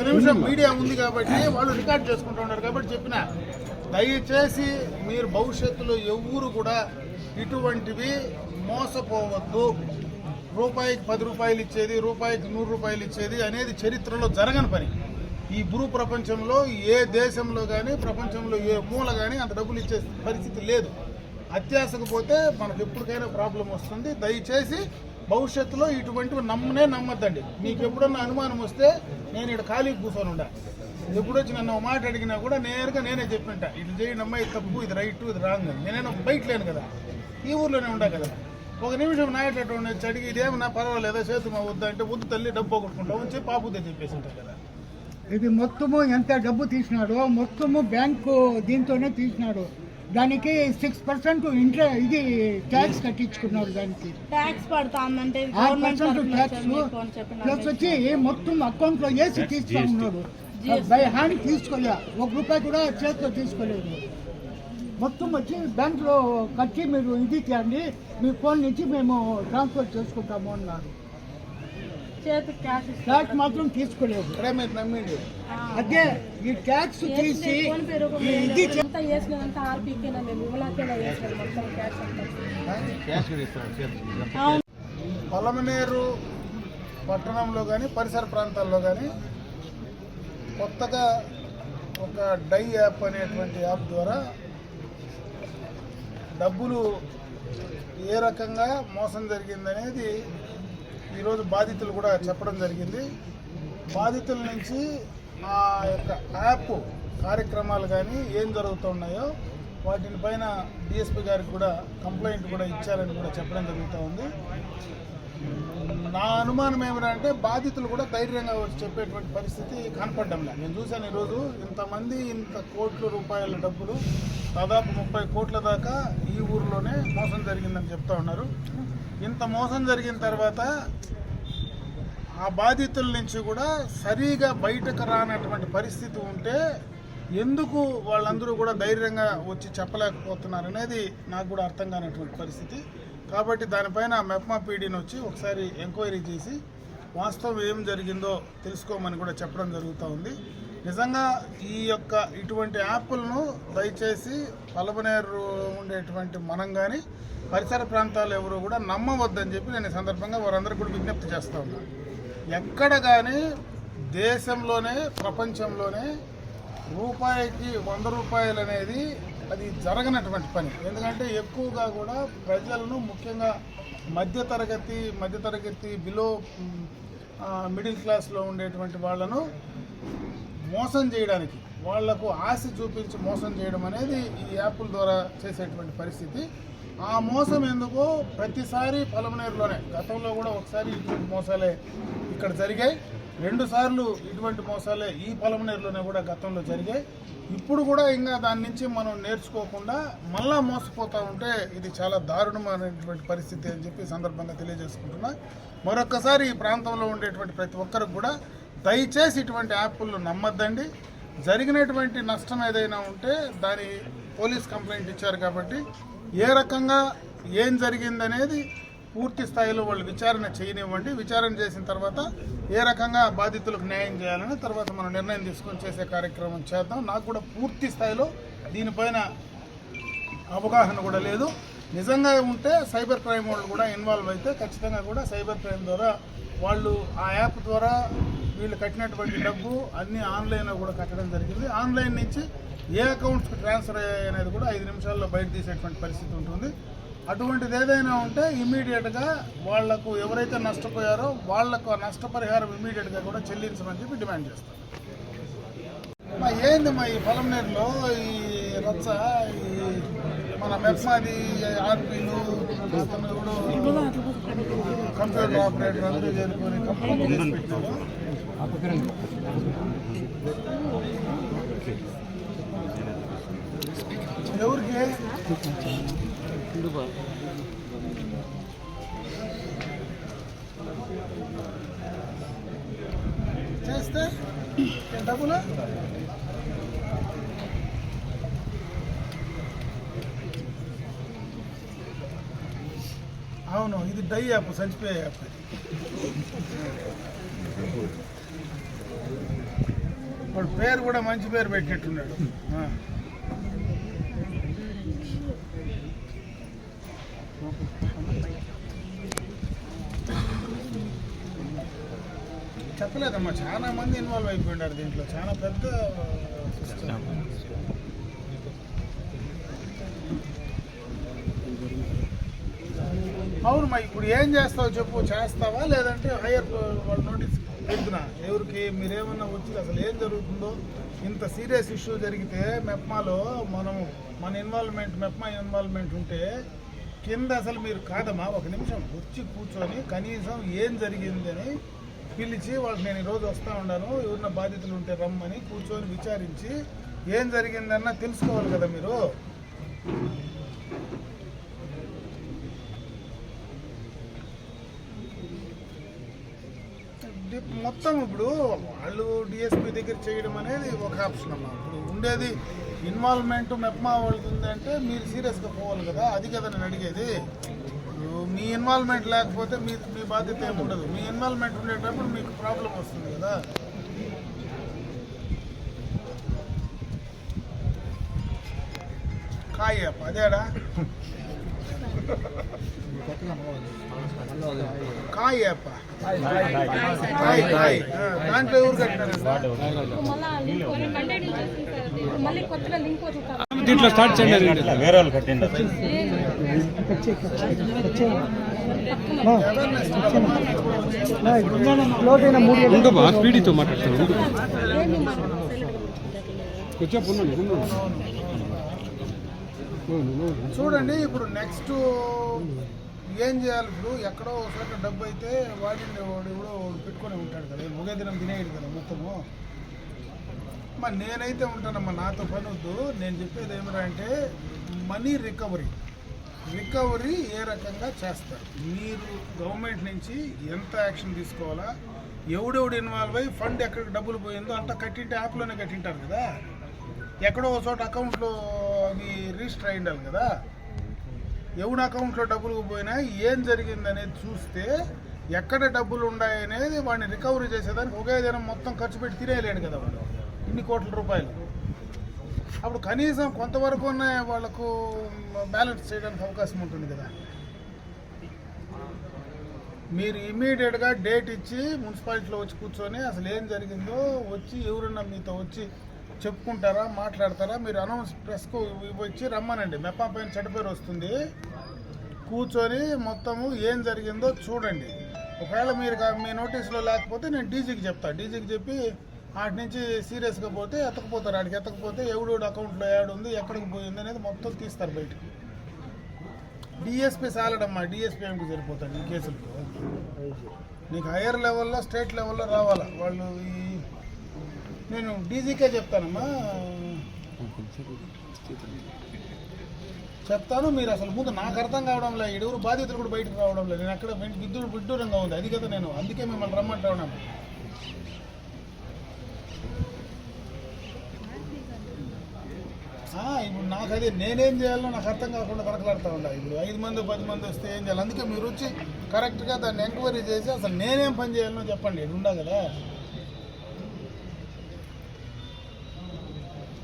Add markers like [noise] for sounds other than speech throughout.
ఒక నిమిషం మీడియా ఉంది కాబట్టి వాళ్ళు రికార్డ్ చేసుకుంటూ ఉన్నారు కాబట్టి చెప్పిన. దయచేసి మీరు భవిష్యత్తులో ఎవరు కూడా ఇటువంటివి మోసపోవద్దు. రూపాయికి పది రూపాయలు ఇచ్చేది రూపాయికి నూరు రూపాయలు ఇచ్చేది అనేది చరిత్రలో జరగని పని. ఈ భూ ప్రపంచంలో ఏ దేశంలో కానీ ప్రపంచంలో ఏ మూల కానీ అంత డబ్బులు ఇచ్చే పరిస్థితి లేదు. అత్యాశకు పోతే మనకు ఎప్పటికైనా ప్రాబ్లం వస్తుంది. దయచేసి భవిష్యత్తులో ఇటువంటివి నమ్మనే నమ్మద్దండి. మీకు ఎప్పుడన్నా అనుమానం వస్తే నేను ఇక్కడ ఖాళీ కూర్చొని ఉండా. ఎప్పుడు వచ్చి నన్ను మాట అడిగినా కూడా నేరుగా నేనే చెప్పింటా ఇది చేయండి అమ్మా ఇది తప్పు ఇది రైట్ ఇది రాంగ్ అని. నేనైనా బయట లేను కదా. ఈ ఊర్లోనే ఉండా కదా. ఒక నిమిషం నాయటటువంటి వచ్చి అడిగి ఇదేమన్నా పర్వాలేదా? చేతు వద్దా? అంటే వద్దు తల్లి డబ్బు పోగొట్టుకుంటావు వచ్చి చెప్పి పాపుదే చెప్పేసి ఉంటాయి కదా. ఇది మొత్తము ఎంత డబ్బు తీసినాడో మొత్తము బ్యాంకు దీంతోనే తీసినాడు. దానికి సిక్స్ పర్సెంట్ ఇంట్రె ఇది ట్యాక్స్ కట్టించుకున్నాడు దానికి. ట్యాక్స్ తరఫున ట్యాక్స్ ప్లస్ వచ్చి మొత్తం అకౌంట్లో వేసి తీస్తా ఉన్నాడు. బై హ్యాండ్ తీసుకోలే. ఒక రూపాయి కూడా చేతిలో తీసుకోలేదు. మొత్తం వచ్చి బ్యాంక్లో కట్టి మీరు ఇది చేయండి. మీ ఫోన్ నుంచి మేము ట్రాన్స్ఫర్ చేసుకుంటాము అన్నారు. ట్యాక్స్ మాత్రం తీసుకోలేదు. అదే ఈ ట్యాక్స్ తీసి ఇది పొలమనేరు పట్టణంలో కానీ పరిసర ప్రాంతాల్లో కానీ కొత్తగా ఒక డై యాప్ అనేటువంటి యాప్ ద్వారా డబ్బులు ఏ రకంగా మోసం జరిగిందనేది ఈరోజు బాధితులు కూడా చెప్పడం జరిగింది. బాధితుల నుంచి ఆ యొక్క యాప్ కార్యక్రమాలు కానీ ఏం జరుగుతున్నాయో వాటిని పైన డిఎస్పీ గారికి కూడా కంప్లైంట్ కూడా ఇచ్చారని కూడా చెప్పడం జరుగుతూ ఉంది. నా అనుమానం ఏమిటంటే బాధితులు కూడా ధైర్యంగా వచ్చి చెప్పేటువంటి పరిస్థితి కనపడ్డంలా నేను చూశాను ఈరోజు ఇంతమంది ఇంత కోట్ల రూపాయల డబ్బులు దాదాపు ముప్పై కోట్ల దాకా ఈ ఊరిలోనే మోసం జరిగిందని చెప్తా ఉన్నారు. ఇంత మోసం జరిగిన తర్వాత ఆ బాధితుల నుంచి కూడా సరిగా బయటకు రానటువంటి పరిస్థితి ఉంటే ఎందుకు వాళ్ళందరూ కూడా ధైర్యంగా వచ్చి చెప్పలేకపోతున్నారు అనేది నాకు కూడా అర్థం కానటువంటి పరిస్థితి. కాబట్టి దానిపైన మెప్మా పీడీని వచ్చి ఒకసారి ఎంక్వైరీ చేసి వాస్తవం ఏం జరిగిందో తెలుసుకోమని కూడా చెప్పడం జరుగుతూ ఉంది. నిజంగా ఈ యొక్క ఇటువంటి యాప్లను దయచేసి పలబనేరు ఉండేటువంటి మనం కానీ పరిసర ప్రాంతాలు ఎవరు కూడా నమ్మవద్దని చెప్పి నేను ఈ సందర్భంగా వారందరికీ కూడా విజ్ఞప్తి చేస్తూ ఉన్నాను ఎక్కడ కానీ దేశంలోనే ప్రపంచంలోనే రూపాయికి వంద రూపాయలు అనేది అది జరగనటువంటి పని. ఎందుకంటే ఎక్కువగా కూడా ప్రజలను ముఖ్యంగా మధ్యతరగతి మధ్యతరగతి బిలో మిడిల్ క్లాస్లో ఉండేటువంటి వాళ్ళను మోసం చేయడానికి వాళ్ళకు ఆశ చూపించి మోసం చేయడం అనేది ఈ యాప్ల ద్వారా చేసేటువంటి పరిస్థితి. ఆ మోసం ఎందుకు ప్రతిసారి పొలమనేరులోనే గతంలో కూడా ఒకసారి ఇటువంటి మోసాలే ఇక్కడ జరిగాయి. రెండు సార్లు ఇటువంటి మోసాలే ఈ పొలమనేరులోనే కూడా గతంలో జరిగాయి. ఇప్పుడు కూడా ఇంకా దాని నుంచి మనం నేర్చుకోకుండా మళ్ళా మోసపోతూ ఉంటే ఇది చాలా దారుణమైనటువంటి పరిస్థితి అని చెప్పి సందర్భంగా తెలియజేసుకుంటున్నా. మరొక్కసారి ఈ ప్రాంతంలో ఉండేటువంటి ప్రతి ఒక్కరికి కూడా దయచేసి ఇటువంటి యాప్లు నమ్మద్దండి. జరిగినటువంటి నష్టం ఏదైనా ఉంటే దాని పోలీస్ కంప్లైంట్ ఇచ్చారు కాబట్టి ఏ రకంగా ఏం జరిగిందనేది పూర్తి స్థాయిలో వాళ్ళు విచారణ చేయనివ్వండి. విచారణ చేసిన తర్వాత ఏ రకంగా బాధితులకు న్యాయం చేయాలని తర్వాత మనం నిర్ణయం తీసుకొని చేసే కార్యక్రమం చేద్దాం. నాకు కూడా పూర్తి స్థాయిలో దీనిపైన అవగాహన కూడా లేదు. నిజంగా ఉంటే సైబర్ క్రైమ్ వాళ్ళు కూడా ఇన్వాల్వ్ అయితే ఖచ్చితంగా కూడా సైబర్ క్రైమ్ ద్వారా వాళ్ళు ఆ యాప్ ద్వారా వీళ్ళు కట్టినటువంటి డబ్బు అన్ని ఆన్లైన్లో కూడా కట్టడం జరిగింది. ఆన్లైన్ నుంచి ఏ అకౌంట్స్కి ట్రాన్స్ఫర్ అయ్యాయి అనేది కూడా ఐదు నిమిషాల్లో బయట తీసేటువంటి పరిస్థితి ఉంటుంది. అటువంటిది ఏదైనా ఉంటే ఇమీడియట్గా వాళ్ళకు ఎవరైతే నష్టపోయారో వాళ్ళకు ఆ నష్టపరిహారం ఇమీడియట్గా కూడా చెల్లించమని చెప్పి డిమాండ్ చేస్తాం మా ఏంది మా ఈ పొలంనేరులో ఈ రచ్చ ఈ మన మెప్మాది ఆర్పీలు కంప్యూటర్ ఆపరేటర్ అందరూ చేరుకొని పెట్టారు. ఎవరికి చేస్తే ఏ డబ్బులు అవును ఇది డై యాప్ చచ్చిపోయే యాప్. వాడు పేరు కూడా మంచి పేరు పెట్టినట్టున్నాడు. చెప్పలేదమ్మా చాలా మంది ఇన్వాల్వ్ అయిపోయినారు దీంట్లో. చాలా పెద్ద అవును మా ఇప్పుడు ఏం చేస్తావు చెప్పు చేస్తావా? లేదంటే హైయర్ వాళ్ళ నోటీస్ పెడుతున్నా ఎవరికి మీరేమన్నా వచ్చి అసలు ఏం జరుగుతుందో ఇంత సీరియస్ ఇష్యూ జరిగితే మెప్మాలో మనం మన ఇన్వాల్వ్మెంట్ మెప్మా ఇన్వాల్వ్మెంట్ ఉంటే కింద అసలు మీరు కాదమ్మా ఒక నిమిషం వచ్చి కూర్చొని కనీసం ఏం జరిగిందని పిలిచి వాళ్ళకి నేను ఈరోజు వస్తూ ఉన్నాను ఎవరిన బాధితులు ఉంటే రమ్మని కూర్చొని విచారించి ఏం జరిగిందన్న తెలుసుకోవాలి కదా మీరు డి- మొత్తం ఇప్పుడు వాళ్ళు డిఎస్పీ దగ్గర చేయడం అనేది ఒక ఆప్షన్ అమ్మా. ఇప్పుడు ఉండేది ఇన్వాల్వ్మెంట్ మెప్మా వాళ్ళది ఉందంటే మీరు సీరియస్గా పోవాలి కదా అది కదా నేను అడిగేది. మీ ఇన్వాల్వ్మెంట్ లేకపోతే మీ మీ బాధ్యత ఏమి ఉండదు. మీ ఇన్వాల్వ్మెంట్ ఉండేటప్పుడు మీకు ప్రాబ్లం వస్తుంది కదా. కాయప్ప అదేడా? [laughs] కాయప్ప కాయ్ కాయ్ ఆ, దాంట్లో ఎవరు కట్టినారు మళ్ళీ లింక్ మండే నుంచి వస్తుంది సార్ అది. ఇప్పుడు మళ్ళీ కొత్తగా లింక్ వదులుతారు దీంట్లో స్టార్ట్ చేయండి ఇట్లా వేరే వాళ్ళు కట్టిండ ఉండు బా స్పీడీతో మాట్లాడతాను ఉండు ఏంది మనం కొంచెం ఉండండి ఉండండి చూడండి ఇప్పుడు నెక్స్ట్ ఏం చేయాలి ఇప్పుడు? ఎక్కడో ఒకసారి డబ్బు అయితే వాడిండే వాడు ఎవడో వాడు పెట్టుకొని ఉంటాడు కదా. ఒకే దినం తినేయడు కదా మొత్తము. మరి నేనైతే ఉంటానమ్మా నాతో పని వద్దు. నేను చెప్పేది ఏమిరా అంటే మనీ రికవరీ రికవరీ ఏ రకంగా చేస్తారు? మీరు గవర్నమెంట్ నుంచి ఎంత యాక్షన్ తీసుకోవాలా? ఎవడెవడు ఇన్వాల్వ్ అయ్యి ఫండ్ ఎక్కడికి డబ్బులు పోయిందో అంతా కట్టింటే యాప్లోనే కట్టింటారు కదా. ఎక్కడో ఒక చోట అకౌంట్లో అవి రిజిస్టర్ అయి ఉండాలి కదా. ఎవరి అకౌంట్లో డబ్బులు పోయినా ఏం జరిగిందనేది చూస్తే ఎక్కడ డబ్బులు ఉన్నాయనేది వాడిని రికవరీ చేసేదానికి ఒకే దినం మొత్తం ఖర్చు పెట్టి తినేయలేడు కదా వాడు. ఇన్ని కోట్ల రూపాయలు. అప్పుడు కనీసం కొంతవరకు ఉన్న వాళ్ళకు బ్యాలెన్స్ చేయడానికి అవకాశం ఉంటుంది కదా. మీరు ఇమీడియట్గా డేట్ ఇచ్చి మున్సిపాలిటీలో వచ్చి కూర్చొని అసలు ఏం జరిగిందో వచ్చి ఎవరన్నా మీతో వచ్చి చెప్పుకుంటారా మాట్లాడతారా మీరు అనౌన్స్ ప్రెస్కు వచ్చి రమ్మనండి. మెప్పా పైన చెడ్డ పేరు వస్తుంది. కూర్చొని మొత్తము ఏం జరిగిందో చూడండి. ఒకవేళ మీరు మీ నోటీసులో లేకపోతే నేను డీజీకి చెప్తా. డీజీకి చెప్పి వాటి నుంచి సీరియస్గా పోతే ఎత్తకపోతారు. ఆడికి ఎత్తకపోతే ఎవడు అకౌంట్లో యాడ్ ఉంది ఎక్కడికి పోయింది అనేది మొత్తం తీస్తారు బయటికి డిఎస్పీ సాలడమ్మా డిఎస్పీ ఎంకి సరిపోతాడు ఈ కేసులకు నీకు హైయర్ లెవెల్లో స్టేట్ లెవెల్లో రావాలా? వాళ్ళు ఈ నేను డీజీకే చెప్తానమ్మా. చెప్తాను మీరు అసలు ముందు నాకు అర్థం కావడం లేదు. ఎడుగురు బాధితులు కూడా బయటకు రావడం లేదు. నేను అక్కడ విద్యుత్ విడ్డూరంగా ఉంది. అది కదా నేను. అందుకే మిమ్మల్ని రమ్మంటా ఇప్పుడు నాకు అదే నేనేం చేయాలో నాకు అర్థం కాకుండా కడకలాడుతూ ఉండాలి ఇప్పుడు ఐదు మంది పది మంది వస్తే ఏం చేయాలి? అందుకే మీరు వచ్చి కరెక్ట్గా దాన్ని ఎంక్వైరీ చేసి అసలు నేనేం పని చేయాలనో చెప్పండి. ఇది ఉండా కదా.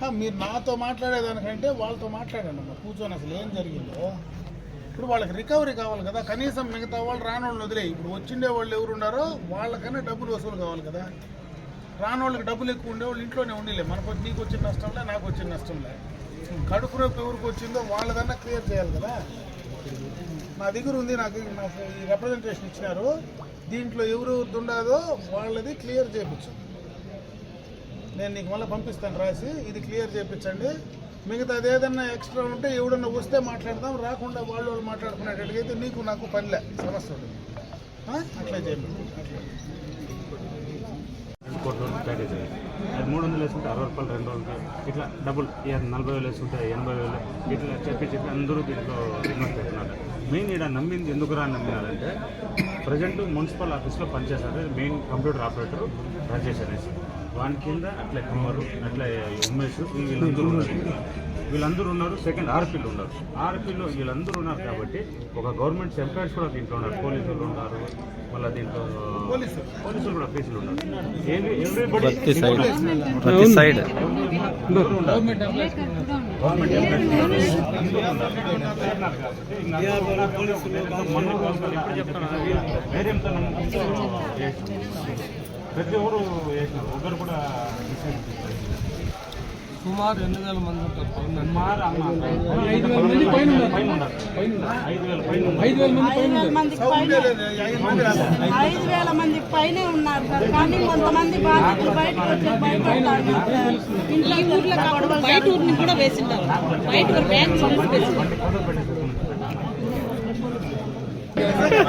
మీరు నాతో మాట్లాడేదానికంటే వాళ్ళతో మాట్లాడండి అమ్మా. కూర్చొని అసలు ఏం జరిగిందో. ఇప్పుడు వాళ్ళకి రికవరీ కావాలి కదా. కనీసం మిగతా వాళ్ళు రానోళ్ళని వదిలే ఇప్పుడు వచ్చిండే వాళ్ళు ఎవరు ఉన్నారో వాళ్ళకన్నా డబ్బులు వసూలు కావాలి కదా. రానోళ్ళకి డబ్బులు ఎక్కువ ఉండేవాళ్ళు ఇంట్లోనే ఉండిలే. మనకు నీకు వచ్చిన నష్టంలే నాకు వచ్చిన నష్టంలే. కడుపు నొప్పి ఎవరికి వచ్చిందో వాళ్ళదన్నా క్లియర్ చేయాలి కదా. నా దగ్గర ఉంది నాకు నాకు ఈ రిప్రజెంటేషన్ ఇచ్చినారు. దీంట్లో ఎవరు ఉండదో వాళ్ళది క్లియర్ చేయించు. నేను నీకు మళ్ళీ పంపిస్తాను రాసి ఇది క్లియర్ చేయించండి. మిగతా ఏదన్నా ఎక్స్ట్రా ఉంటే ఎవడన్నా వస్తే మాట్లాడదాం రాకుండా వాళ్ళు వాళ్ళు మాట్లాడుకునేటట్టుగా నీకు నాకు పనిలే సమస్య ఉంటుంది అట్లా చేయండి. మూడు వందలు వేసుకుంటే అరవై రూపాయలు రెండు వందలు ఇట్లా డబుల్ నలభై వేలు వేసుకుంటే ఎనభై వేలు ఇట్లా చెప్పి చెప్పి అందరూ దీంట్లో ఇన్వెస్ట్ అవుతున్నారు. మెయిన్ ఇక్కడ నమ్మింది ఎందుకు రా నమ్మినారంటే ప్రజెంట్ మున్సిపల్ ఆఫీస్లో పనిచేస్తారు మెయిన్ కంప్యూటర్ ఆపరేటర్ రాజేష్ అనేసి. వాని కింద అట్లా కుమారు అట్లా ఉమేష్ వీళ్ళందరూ ఉన్నారు. వీళ్ళందరూ ఉన్నారు సెకండ్ ఆర్పీలు ఉన్నారు. ఆర్పీలు వీళ్ళందరూ ఉన్నారు కాబట్టి ఒక గవర్నమెంట్ ఎంప్లాయీస్ కూడా దీంట్లో ఉన్నారు. పోలీసులు ఉన్నారు మళ్ళీ దీంట్లో పోలీసులు. పోలీసులు కూడా ఫీసులు ఉన్నారు. ఏవి ఎవ్రీబడి ప్రతి సైడ్ ప్రతి సైడ్ గవర్నమెంట్ మొన్న ప్రతి ఒక్కరు వేసినారు ఒకరు కూడా. సుమారు ఎన్ని వేల మంది ఉంటారు. ఐదు వేల మంది పైన. ఐదు వేల పైన ఉన్నారు. ఐదు వేల మంది పైన ఐదు వేల మంది పైనే ఉన్నారు. సార్. కానీ కొంతమంది బాధితులు సార్. ఇంట్లో ఊర్లో బయట ఊరిని కూడా వేసింటారు. బయట ఊరు బ్యాంక్ కూడా వేసింటారు ఫోటో పెట్టేసుకున్నాం. భారత అర్థం కాదా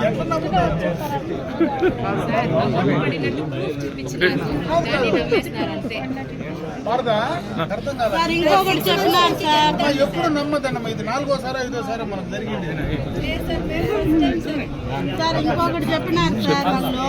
సార్ ఇంకొకటి చెప్పినారు సార్. ఎప్పుడు నమ్మద్దన్నమ్మా ఇది నాలుగోసారి ఐదోసారి మనకు జరిగింది సార్ ఇంకొకటి చెప్పినారు సార్ వాళ్ళు